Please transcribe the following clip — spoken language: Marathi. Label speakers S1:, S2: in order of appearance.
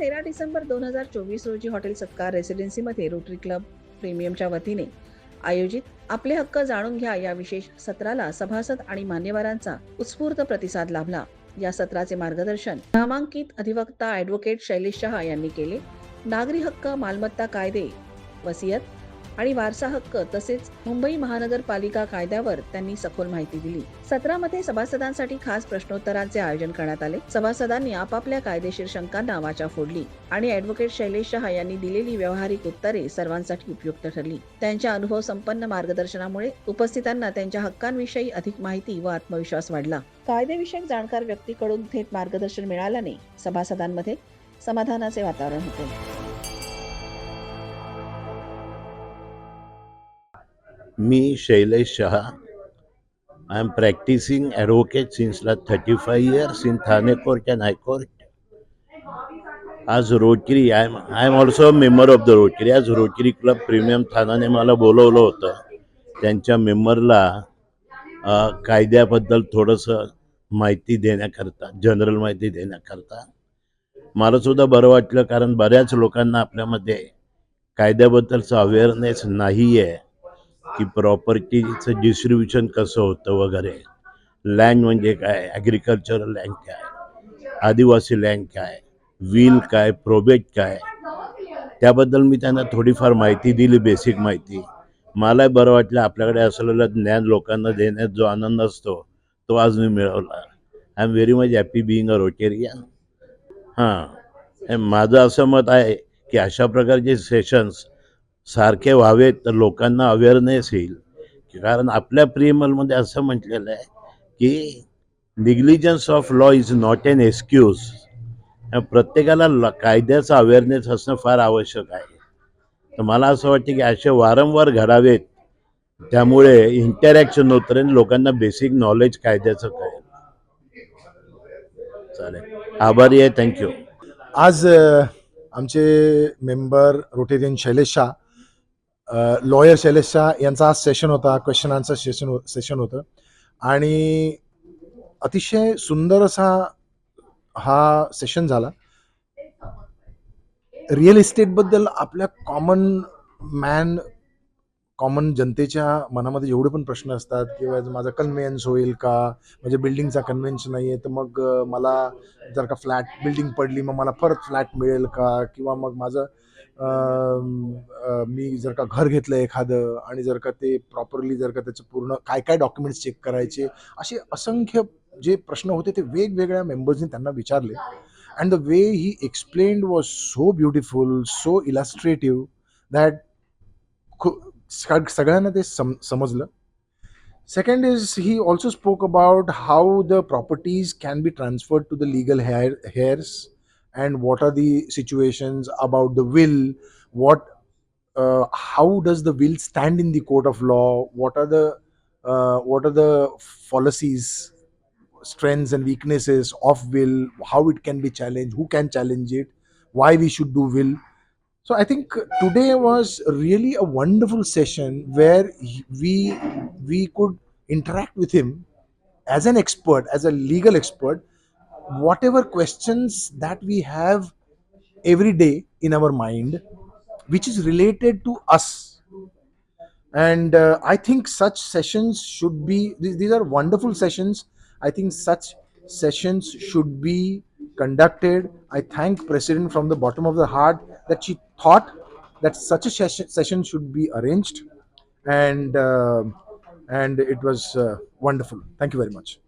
S1: तेरा डिसेंबर दोन हजार चोवीस रोजी हॉटेल सत्कार रेसिडेन्सीमध्ये रोटरी क्लब प्रीमियमच्या वतीने आयोजित आपले हक्क जाणून घ्या या विशेष सत्राला सभासद आणि मान्यवरांचा उत्स्फूर्त प्रतिसाद लाभला. या सत्राचे मार्गदर्शन नामांकित अधिवक्ता ॲडव्होकेट शैलेश शहा यांनी केले. नागरी हक्क मालमत्ता कायदे वसियत आणि वारसा हक्क तसेच मुंबई महानगरपालिका कायद्यावर त्यांनी सखोल माहिती दिली. सत्रामध्ये सभासदांसाठी खास प्रश्नोत्तरांचे आयोजन करण्यात आले. सभासदांनी आपापल्या कायदेशीर शंकांना वाचा फोडली आणि ॲडव्होकेट शैलेश शहा यांनी दिलेली व्यावहारिक उत्तरे सर्वांसाठी उपयुक्त ठरली. त्यांच्या अनुभव संपन्न मार्गदर्शनामुळे उपस्थितांना त्यांच्या हक्कांविषयी अधिक माहिती व आत्मविश्वास वाढला. कायदेविषयक जाणकार व्यक्तीकडून थेट मार्गदर्शन मिळाल्याने सभासदांमध्ये समाधानाचे वातावरण होते.
S2: मी Shailesh Shah. I am practicing advocate since ला thirty five years in Thane court and high court आज Rotary I am I am also member of the Rotary आज रोटरी क्लब प्रीमियम थानाने मला बोलवलं होतं. त्यांच्या मेंबरला कायद्याबद्दल थोडंसं माहिती देण्याकरता जनरल माहिती देण्याकरता. मला सुद्धा बरं वाटलं कारण बऱ्याच लोकांना आपल्यामध्ये कायद्याबद्दलचं अवेअरनेस नाही आहे की प्रॉपर्टीचं डिस्ट्रीब्युशन कसं होतं वगैरे. लँड म्हणजे काय? ॲग्रिकल्चरल लँड काय? आदिवासी लँड काय? विल काय? प्रोबेट काय? त्याबद्दल मी त्यांना थोडीफार माहिती दिली बेसिक माहिती. मलाही बरं वाटलं आपल्याकडे असलेलं ज्ञान लोकांना देण्यात जो आनंद असतो तो आज मी मिळवला. I am very much happy being a Rotarian हां माझं असं मत आहे की अशा प्रकारचे सेशन्स सारखे व्हावेत तर लोकांना अवेअरनेस येईल. कारण आपल्या प्रियमलमध्ये असं म्हटलेलं आहे की negligence of law is not an excuse प्रत्येकाला ल कायद्याचा अवेअरनेस असणं फार आवश्यक आहे. तर मला असं वाटतं की असे वारंवार घडावेत त्यामुळे इंटरॅक्शन होतं लोकांना बेसिक नॉलेज कायद्याचं कळेल. चालेल. आभारी आहे. थँक्यू
S3: आज आमचे member Rotarian Shailesh Shah lawyer Shailesh Shah यांचा आज सेशन होता क्वेश्चन आन्सर सेशन सेशन होतं. आणि अतिशय सुंदर असा हा सेशन झाला. रिअल इस्टेटबद्दल आपल्या कॉमन मॅन कॉमन जनतेच्या मनामध्ये एवढे पण प्रश्न असतात किंवा माझा कन्व्हेन्स होईल का? म्हणजे बिल्डिंगचा कन्व्हेन्स नाही आहे तर मग मला जर का फ्लॅट बिल्डिंग पडली मग मला परत फ्लॅट मिळेल का? किंवा मग माझं मी जर का घर घेतलं एखादं आणि जर का ते प्रॉपरली जर का त्याचं पूर्ण काय काय डॉक्युमेंट्स चेक करायचे असे असंख्य जे प्रश्न होते ते वेगवेगळ्या मेंबर्सनी त्यांना विचारले. And the way he explained was so beautiful so illustrative that सगळ्यांना ते सम समजलं Second is he also spoke about how the properties can be transferred to the legal heir, heirs and what are the situations about the will, what uh, how does the will stand in the court of law, what are the uh, what are the fallacies, strengths and weaknesses of will, how it can be challenged, who can challenge it, why we should do will. So I think today was really a wonderful session where we we could interact with him as an expert, as a legal expert, whatever questions that we have every day in our mind, which is related to us. And uh, I think such sessions should be, these, these are wonderful sessions. I think such sessions should be conducted. I thank President from the bottom of the heart that she thought that such a session, should be arranged. And uh, and it was uh, wonderful. Thank you very much.